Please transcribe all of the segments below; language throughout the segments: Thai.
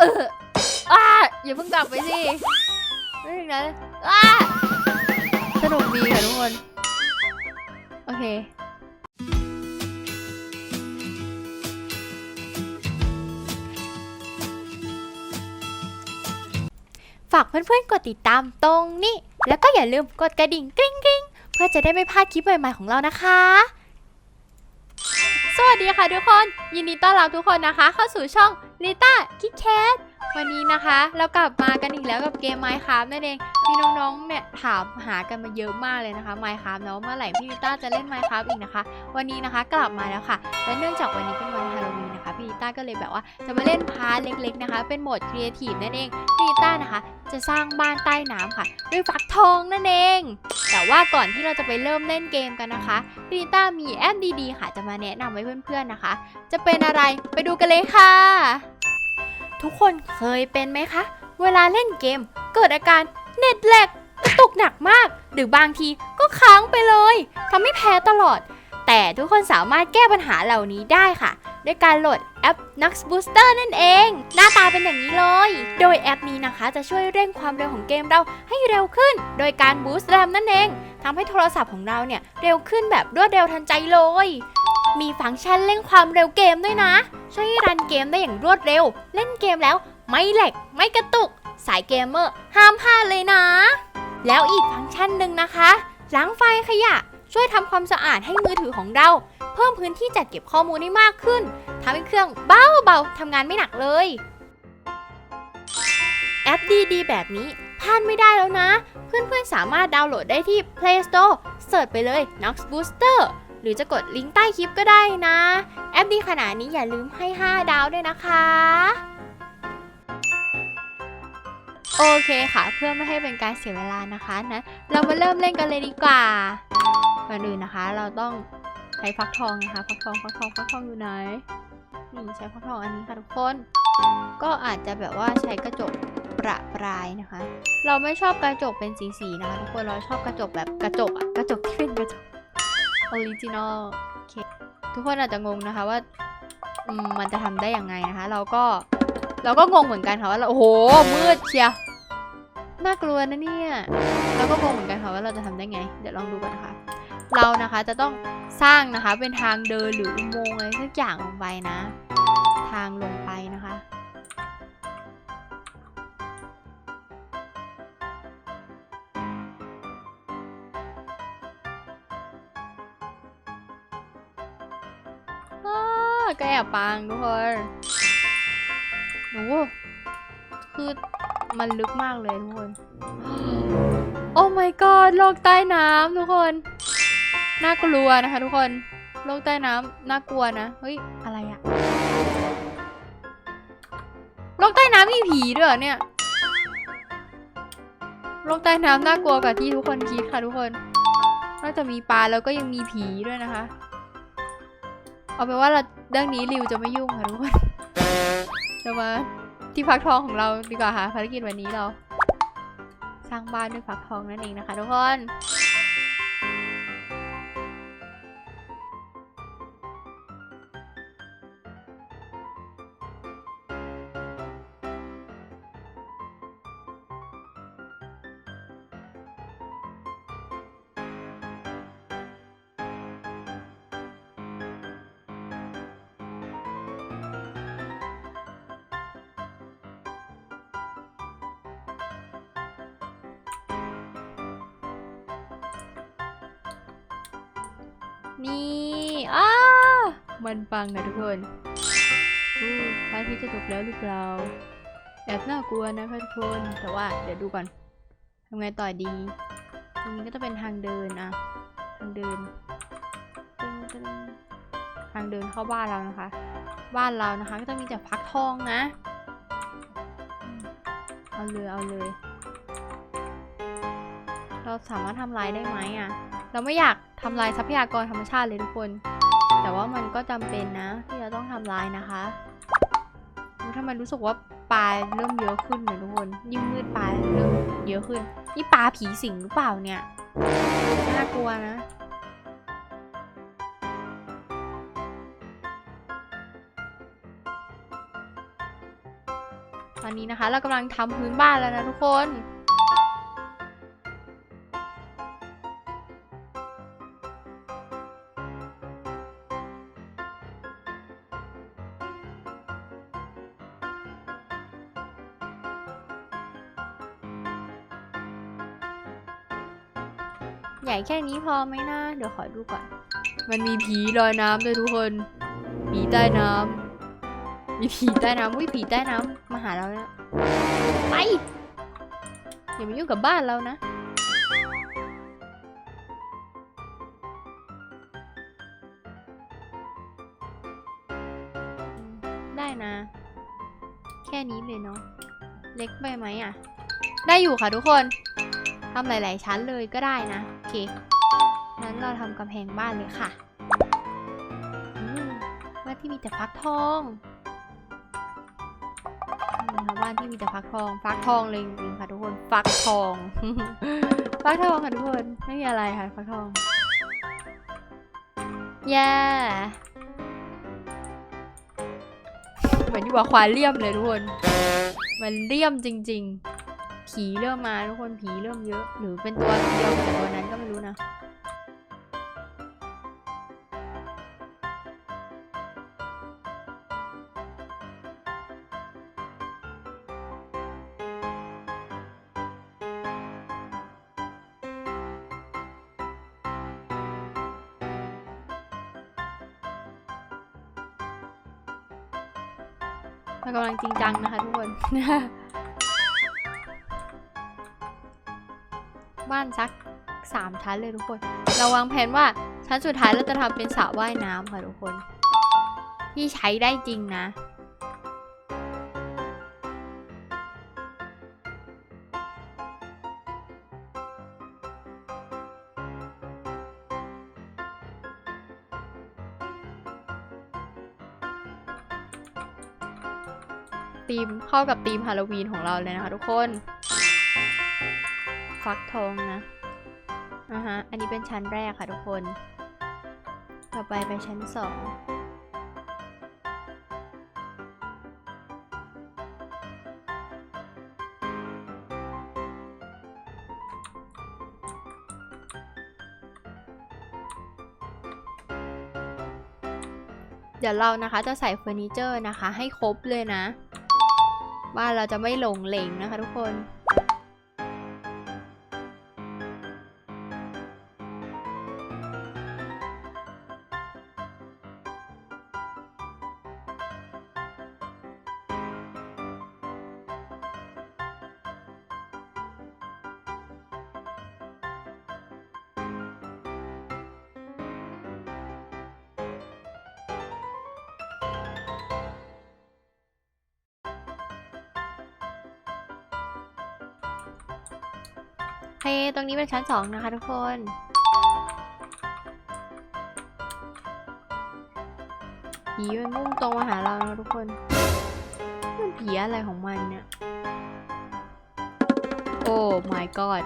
เอออ้าอย่าเพิ่งกลับไปสิไม่ถึงนั้นอ้าสนุกดีค่ะทุกคน โอเคฝากเพื่อนๆ กดติดตามตรงนี้ แล้วก็อย่าลืมกดกระดิ่งกริ๊งกริ๊งเพื่อจะได้ไม่พลาดคลิปใหม่ๆของเรานะคะ สวัสดีค่ะทุกคน ยินดีต้อนรับทุกคนนะคะ เข้าสู่ช่องลิต้าคิดแคทวันนี้นะคะ เรากลับมากันอีกแล้วกับเกมไมค์ครับนั่นเองมีน้องๆเนี่ยถามหากันมาเยอะมากเลยนะคะไมค์ครับเนาะเมื่อไหร่พี่ลิต้าจะเล่นไมค์ครับอีกนะคะ วันนี้นะคะกลับมาแล้วค่ะและเนื่องจากวันนี้เป็นวันฮาโลวีน ลิต้าก็เลยแบบว่าจะมาเล่นพาร์ทเล็กๆนะคะ เป็นโหมดครีเอทีฟนั่นเองพี่ลิต้านะคะ จะสร้างบ้านใต้น้ำค่ะ ด้วยฟักทองนั่นเอง แต่ว่าก่อนที่เราจะไปเริ่มเล่นเกมกันนะคะพี่ลิต้ามีแอปดีๆ ค่ะ จะมาแนะนำไว้เพื่อนๆนะคะ จะเป็นอะไรไปดูกันเลยค่ะ ทุกคนเคยเป็นไหมคะ เวลาเล่นเกม เกิดอาการเน็ตแลกกระตุกหนักมาก หรือบางทีก็ค้างไปเลยทำให้แพ้ตลอด แต่ทุกคนสามารถแก้ปัญหาเหล่านี้ได้ค่ะด้วยการโหลดแอป Nux Booster นั่นเอง หน้าตาเป็นอย่างนี้เลย โดยแอปนี้นะคะจะช่วยเร่งความเร็วของเกมเราให้เร็วขึ้น โดยการบูสต์แรมนั่นเองทำให้โทรศัพท์ของเราเนี่ยเร็วขึ้นแบบรวดเร็วทันใจเลย มีฟังก์ชันเร่งความเร็วเกมด้วยนะ ช่วยให้รันเกมได้อย่างรวดเร็ว เล่นเกมแล้วไม่แหลกไม่กระตุก สายเกมเมอร์ห้ามพลาดเลยนะ แล้วอีกฟังก์ชันหนึ่งนะคะล้างไฟขยะ ช่วยทำความสะอาดให้มือถือของเรา เพิ่มพื้นที่จัดเก็บข้อมูลได้มากขึ้นทำให้เครื่องเบาๆทำงานไม่หนักเลย แอปดีๆ แบบนี้พลาดไม่ได้แล้วนะ เพื่อนๆสามารถดาวน์โหลดได้ที่ Play Store เสิร์ชไปเลย Nox Booster หรือจะกดลิงก์ใต้คลิปก็ได้นะ แอปดีขนาดนี้อย่าลืมให้ 5 ดาวด้วยนะคะ โอเคค่ะ เพื่อไม่ให้เป็นการเสียเวลานะคะนะ เรามาเริ่มเล่นกันเลยดีกว่า ก่อนอื่นนะคะ เราต้องใช้ฟักทองนะคะ ฟักทอง ฟักทอง ฟักทองอยู่ไหน นี่ใช้ฟักทองอันนี้ค่ะทุกคน ก็อาจจะแบบว่าใช้กระจกประปรายนะคะ เราไม่ชอบกระจกเป็นสีๆนะคะทุกคน เราชอบกระจกแบบกระจกอะกระจกที่เป็นกระจกออริจินอลโอเคทุกคนอาจจะงงนะคะว่ามันจะทำได้ยังไงนะคะ เราก็เราก็งงเหมือนกันค่ะว่าเราโอ้โหมืดเชียวน่ากลัวนะเนี่ยเราก็งงเหมือนกันค่ะว่าเราจะทำได้ไง เดี๋ยวลองดูกันนะคะ เรานะคะจะต้องสร้างนะคะเป็นทางเดินหรืออุโมงค์อะไรสักอย่างลงไปนะ ทางลงไปนะคะอ้าก็แอบปังทุกคนโอ้คือมันลึกมากเลยทุกคน โอ้ my god โลกใต้น้ำทุกคน น่ากลัวนะคะทุกคน โลกใต้น้ำน่ากลัวนะ เฮ้ย อะไรอะโลกใต้น้ำมีผีด้วยเนี่ย โลกใต้น้ำน่ากลัวกว่าที่ทุกคนคิดค่ะทุกคน นอกจากมีปลาแล้วก็ยังมีผีด้วยนะคะ เอาเป็นว่าเราเรื่องนี้ริวจะไม่ยุ่งค่ะทุกคนจะมาที่พักทองของเราดีกว่าค่ะภารกิจวันนี้เรา สร้างบ้านด้วยฟักทองนั่นเองนะคะทุกคน ปังนะทุกคนอู้พระอาทิตย์จะตกแล้วหรือเปล่า แอบน่ากลัวนะคะทุกคน แต่ว่าเดี๋ยวดูก่อนทำไงต่อดี ตรงนี้ก็จะเป็นทางเดินอะทางเดินตึงตึงทางเดินเข้าบ้านเรานะคะ บ้านเรานะคะ ก็จะมีแต่พักทองนะ เอาเลยเอาเลย เราสามารถทำลายได้ไหมอะเราไม่อยากทำลายทรัพยากรธรรมชาติเลยทุกคน แต่ว่ามันก็จำเป็นนะ ที่จะต้องทำลายนะคะถ้ามันรู้สึกว่าปลาเริ่มเยอะขึ้นเลยทุกคน ยิ่งมืดปลาเริ่มเยอะขึ้น นี่ปลาผีสิงหรือเปล่าเนี่ย น่ากลัวนะตอนนี้นะคะ เรากำลังทำพื้นบ้านแล้วนะทุกคน แค่นี้พอไหมนะ เดี๋ยวขอดูก่อน มันมีผีลอยน้ำด้วยทุกคน ผีใต้น้ำมีผีใต้น้ำอุ้ยผีใต้น้ำมาหาเราแล้วไปอย่ามายุ่งกับบ้านเรานะได้นะ แค่นี้เลยเนาะเล็กไปไหมอะ ได้อยู่ค่ะทุกคนทำหลาย ๆ ชั้นเลยก็ได้นะโอ เค งั้นเราทำกำแพงบ้านเลยค่ะบ้านที่มีแต่ฟักทองนี่ค่ะบ้านที่มีแต่ฟักทอง ฟักทองเลยจริงๆค่ะทุกคน ฟักทอง ฟักทองค่ะทุกคน ไม่มีอะไรค่ะฟักทองแย่เหมือนอยู่อควาเรียมเลยทุกคน มันเรียมจริง ๆ ผีเริ่มมาทุกคนผีเริ่มเยอะ หรือเป็นตัวเดียวกับตัวนั้นก็ไม่รู้นะเรากำลังจริงจังนะคะทุกคน บ้านสักสามชั้นเลยทุกคน เราวางแผนว่าชั้นสุดท้ายเราจะทำเป็นสระว่ายน้ำค่ะทุกคน ที่ใช้ได้จริงนะีมเข้ากับธีมฮาโลวีนของเราเลยนะคะทุกคน ฟักทองนะอ่าฮะ อันนี้เป็นชั้นแรกค่ะทุกคน ต่อไปไปชั้นสองเดี๋ยวเรานะคะจะใส่เฟอร์นิเจอร์นะคะให้ครบเลยนะบ้านเราจะไม่หลงเหลงนะคะทุกคน เค ตรงนี้เป็นชั้นสองนะคะทุกคน ผีมันมุ่งตรงมาหาเรานะทุกคน มันผีอะไรของมันเนี่ย โอ้ my god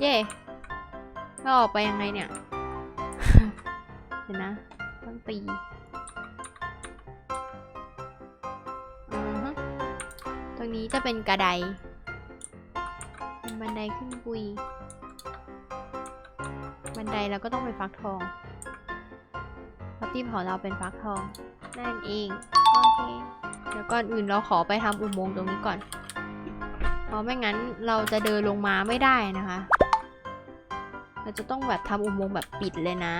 เย่ เราออกไปยังไงเนี่ย เดี๋ยวนะ ต้องตีอือฮึตรงนี้จะเป็นกระไดเป็นบันไดขึ้นปุย บันไดเราก็ต้องไปฟักทองเพราะทีมของเราเป็นฟักทอง นั่นเอง โอเค เดี๋ยวก่อนอื่นเราขอไปทำอุโมงค์ตรงนี้ก่อน เพราะไม่งั้นเราจะเดินลงมาไม่ได้นะคะ เราจะต้องแบบทำอุโมงค์แบบปิดเลยนะ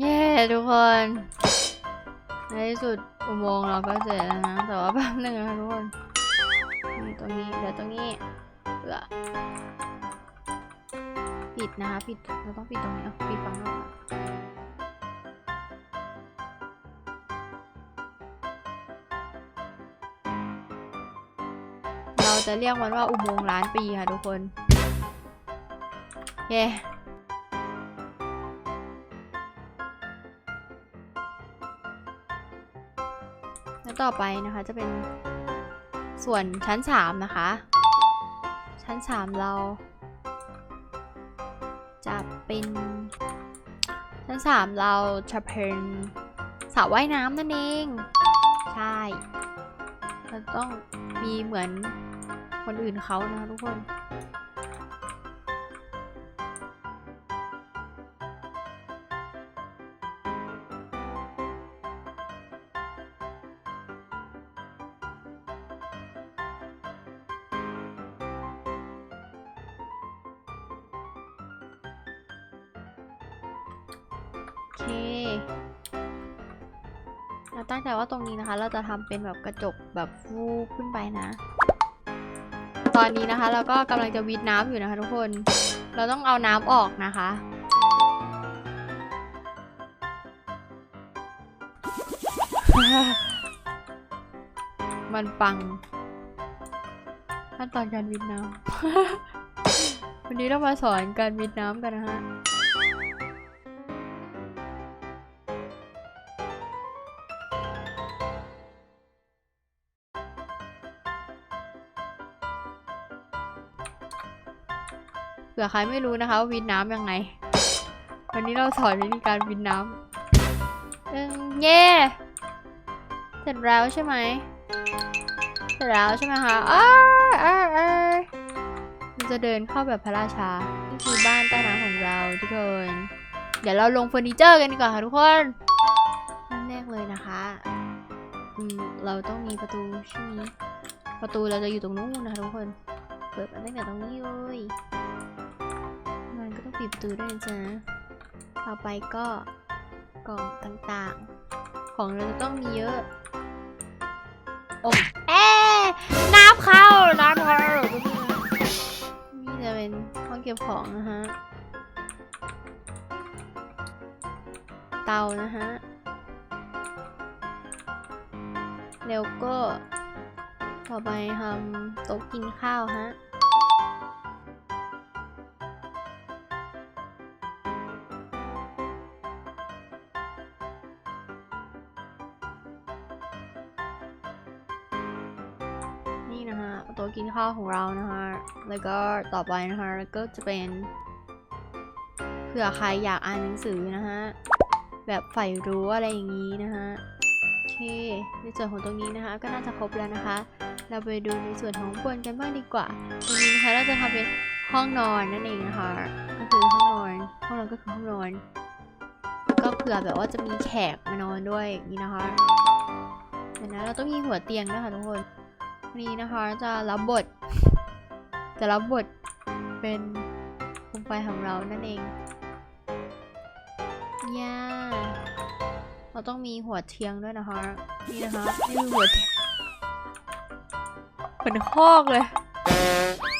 เย้ทุกคน ในที่สุดอุโมงค์เราก็เสร็จแล้วนะ แต่ว่าแป๊บนึงนะทุกคนตรงนี้เดี๋ยวตรงนี้เอือปิดนะคะปิดเราต้องปิดตรงนี้เอาปิดฝั่งนอกก่อนเราจะเรียกมันว่าอุโมงค์ล้านปีค่ะทุกคน เย้ ต่อไปนะคะจะเป็นส่วนชั้น 3 นะคะ ชั้น 3 เรา จะเป็นชั้น 3 เราจะเป็นสระว่ายน้ำนั่นเอง ใช่เราต้องมีเหมือนคนอื่นเขานะคะทุกคน เราตั้งใจว่าตรงนี้นะคะ เราจะทำเป็นแบบกระจกแบบฟูขึ้นไปนะ ตอนนี้นะคะ เราก็กำลังจะวิดน้ำอยู่นะคะ ทุกคน เราต้องเอาน้ำออกนะคะมันปังขั้นตอนการวิดน้ำ วันนี้เรามาสอนการวิดน้ำกันนะฮะ ผื่อใครไม่รู้นะคะว่าวินน้ำยังไง วันนี้เราสอนวิธีการวินน้ำเอิงเย่เสร็จแล้วใช่ไหมเสร็จแล้วใช่ไหมคะอ้ายอ้าอ้ามันจะเดินเข้าแบบพระราชา นี่คือบ้านใต้น้ำของเราทุกคน เดี๋ยวเราลงเฟอร์นิเจอร์กันดีกว่าค่ะทุกคนแรกเลยนะคะเราต้องมีประตูใช่ไหมประตูเราจะอยู่ตรงนู้นนะคะทุกคน เปิดมาตั้งแต่ตรงนี้เลย ปิดประตูด้วยจ๊ะต่อไปก็กล่องต่างๆ ของเราจะต้องมีเยอะโอ้เอ๊น้ำเข้า น้ำเข้า นี่จะเป็นห้องเก็บของนะฮะ เตานะฮะ แล้วก็ ต่อไปทำโต๊ะกินข้าวฮะ โต๊ะกินข้าวของเรานะคะ แล้วก็ต่อไปนะคะก็จะเป็นเผื่อใครอยากอ่านหนังสือนะคะแบบใฝ่รู้อะไรอย่างนี้นะคะโอเค ในส่วนของตรงนี้นะคะ ก็น่าจะครบแล้วนะคะ เราไปดูในส่วนของบนกันบ้างดีกว่า ตรงนี้นะคะเราจะทำเป็นห้องนอนนั่นเองนะคะ ก็คือห้องนอน ห้องนอนก็คือห้องนอน ก็เผื่อแบบว่าจะมีแขกมานอนด้วยนี้นะคะเดี๋ยวนเราต้องมีหัวเตียงด้วยค่ะทุกคน นนี้นะคะจะรับบท จะรับบทเป็นโคมไฟของเรานั่นเองย่าเราต้องมีหัวเทียงด้วยนะคะ นี่นะคะนี่คือหัวเทียงเหมือนคอกเลย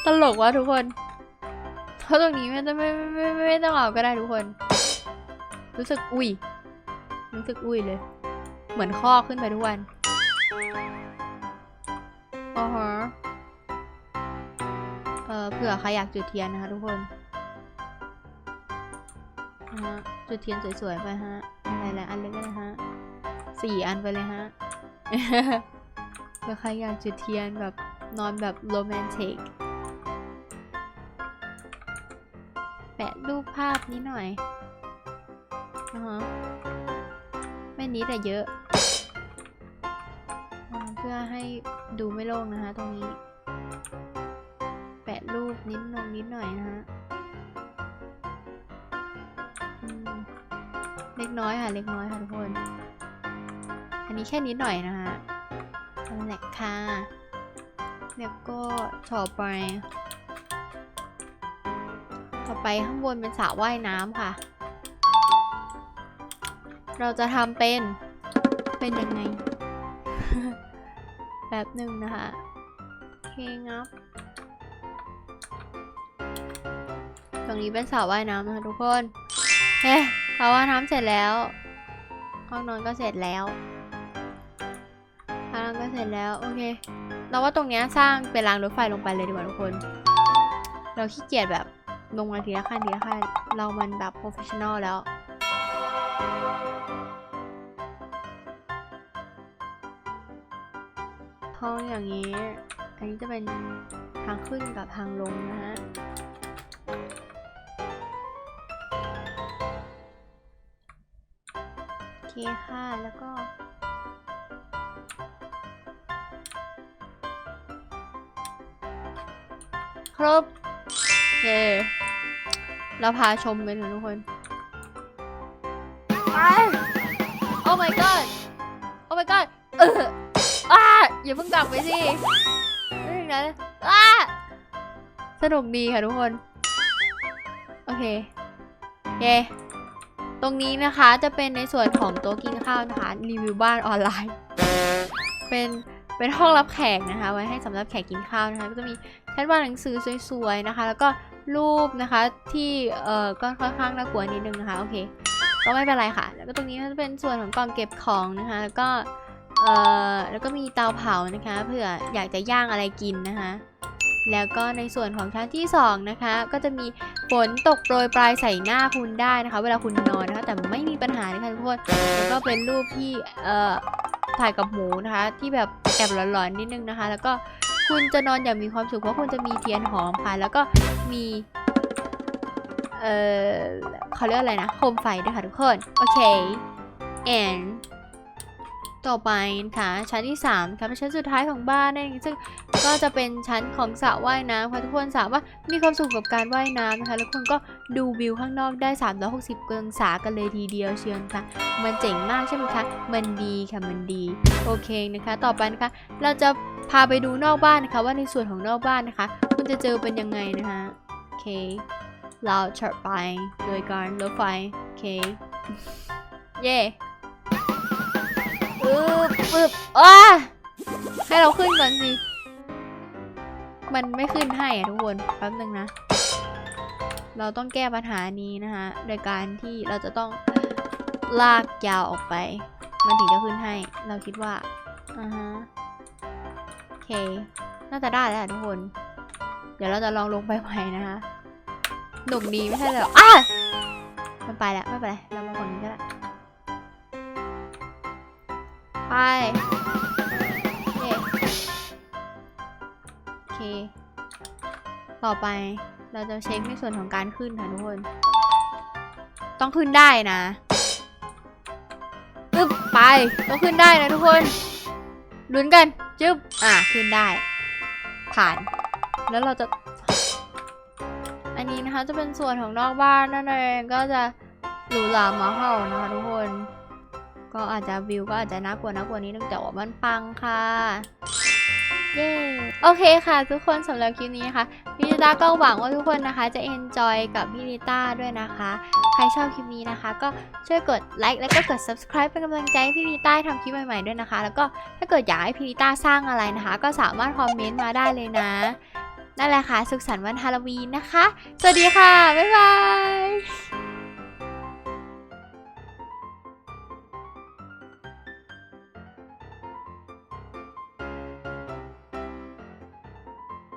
ตลกวะทุกคนเพราะตรงนี้ไม่ต้องไม่ไม่ไม่ไม่ต้องเอาก็ได้ทุกคน รู้สึกอุ้ยรู้สึกอุ้ยเลย เหมือนคอกขึ้นไปทุกวัน อ๋อฮะเอ่อเผื่อใครอยากจุดเทียนนะคะทุกคนฮะจุดเทียนสวยๆไปฮะอะไรหลายอันเลยก็ได้ฮะสี่อันไปเลยฮะเผื่อใครอยากจุดเทียนแบบนอนแบบโรแมนติกแปะรูปภาพนิดหน่อยนะฮะไม่นิดแต่เยอะ เพื่อให้ดูไม่โล่งนะคะ ตรงนี้ แปะรูปนิดนงนิดหน่อยนะฮะเล็กน้อยค่ะ เล็กน้อยค่ะทุกคน อันนี้แค่นิดหน่อยนะคะนั่นแหละค่ะ แล้วก็ต่อไป ต่อไปข้างบนเป็นสระว่ายน้ำค่ะ เราจะทำเป็น เป็นยังไง แบบหนึ่งนะคะเคงับตรงนี้เป็นสระว่ายน้ำนะคะทุกคนเฮ้สระว่ายน้ำเสร็จแล้ว ห้องนอนก็เสร็จแล้วห้องนอนก็เสร็จแล้วโอเคเราว่าตรงนี้สร้างเป็นรางรถไฟลงไปเลยดีกว่าทุกคน เราขี้เกียจแบบลงมาทีละขั้นทีละขั้นเรามันแบบโปรเฟชชั่นอลแล้ว ห้องอย่างนี้ อันนี้จะเป็นทางขึ้นกับทางลงนะฮะโอเคค่ะแล้วก็ครบเย้เราพาชมกันเถอะทุกคน ไป โอ้ my god อย่าเพิ่งกลับไปสิงนั้นอ้าสนุกดีค่ะทุกคน โอเคเย้ตรงนี้นะคะจะเป็นในส่วนของโต๊ะกินข้าวนะคะ รีวิวบ้านออนไลน์ เป็นเป็นห้องรับแขกนะคะ ไว้ให้สำหรับแขกกินข้าวนะคะก็จะมีชั้นวางหนังสือสวยๆนะคะ แล้วก็รูปนะคะที่เอ่อก็ค่อนข้างน่ากลัวนิดนึงนะคะโอเค ก็ไม่เป็นไรค่ะ แล้วก็ตรงนี้ก็จะเป็นส่วนของกล่องเก็บของนะคะ แล้วก็ เอ่อแล้วก็มีเตาเผานะคะเผื่ออยากจะย่างอะไรกินนะคะ แล้วก็ในส่วนของชั้นที่สองนะคะ ก็จะมีฝนตกโปรยปลายใส่หน้าคุณได้นะคะ เวลาคุณนอนนะคะ แต่ไม่มีปัญหานะคะทุกคนแล้วก็เป็นรูปที่เอ่อถ่ายกับหมูนะคะ ที่แบบแอบหลอนๆนิดนึงนะคะ แล้วก็คุณจะนอนอย่างมีความสุขเพราะคุณจะมีเทียนหอมค่ะ แล้วก็มีเอ่อเขาเรียกอะไรนะโคมไฟด้วยค่ะทุกคน โอเค and ต่อไปนะคะชั้นที่3ค่ะเป็นชั้นสุดท้ายของบ้านนั่นเองซึ่งก็จะเป็นชั้นของสระว่ายน้ำค่ะทุกคนสามารถมีความสุขกับการว่ายน้ำนะคะแล้วคุณก็ดูวิวข้างนอกได้ 360องศากันเลยทีเดียวเชียวนะคะมันเจ๋งมากใช่ไหมคะมันดีค่ะมันดีโอเคนะคะ ต่อไปนะคะ เราจะพาไปดูนอกบ้านนะคะ ว่าในส่วนของนอกบ้านนะคะ คุณจะเจอเป็นยังไงนะคะโอเค เราจะไปโดยการรถไฟโอเคเย่ อึบอึบอ้าให้เราขึ้นก่อนสิ มันไม่ขึ้นให้อะทุกคนแป๊บนึงนะ เราต้องแก้ปัญหานี้นะคะโดยการที่เราจะต้องลากยาวออกไป มันถึงจะขึ้นให้ เราคิดว่าอ่าฮะโอเค น่าจะได้แล้วอะทุกคน เดี๋ยวเราจะลองลงไปใหม่นะคะหนุกดีไม่ใช่เหรออะมันไปแล้วไม่เป็นไรเรามาคนนี้ก็ได้ ไปเย้โอเค ต่อไปเราจะเช็คในส่วนของการขึ้นค่ะทุกคน ต้องขึ้นได้นะจึ๊บไป ต้องขึ้นได้นะทุกคนลุ้นกันจึ๊บอะขึ้นได้ ผ่าน แล้วเราจะ อันนี้นะคะจะเป็นส่วนของนอกบ้านนั่นเองก็จะหรูหรามาเห่านะคะทุกคน ก็อาจจะวิวก็อาจจะน่ากลัวน่ากลัวนิดนึงแต่ว่ามันปังค่ะ เย้ โอเคค่ะ ทุกคนสำหรับคลิปนี้นะคะพี่ลิต้าก็หวังว่าทุกคนนะคะ จะ enjoy กับพี่ลิต้าด้วยนะคะ ใครชอบคลิปนี้นะคะ ก็ช่วยกดไลค์แล้วก็กด subscribe เป็นกำลังใจให้พี่ลิต้าทำคลิปใหม่ๆด้วยนะคะ แล้วก็ถ้าเกิดอยากให้พี่ลิต้าสร้างอะไรนะคะ ก็สามารถคอมเมนต์มาได้เลยนะนั่นแหละค่ะ สุขสันต์วันฮาโลวีนนะคะ สวัสดีค่ะ บ๊ายบาย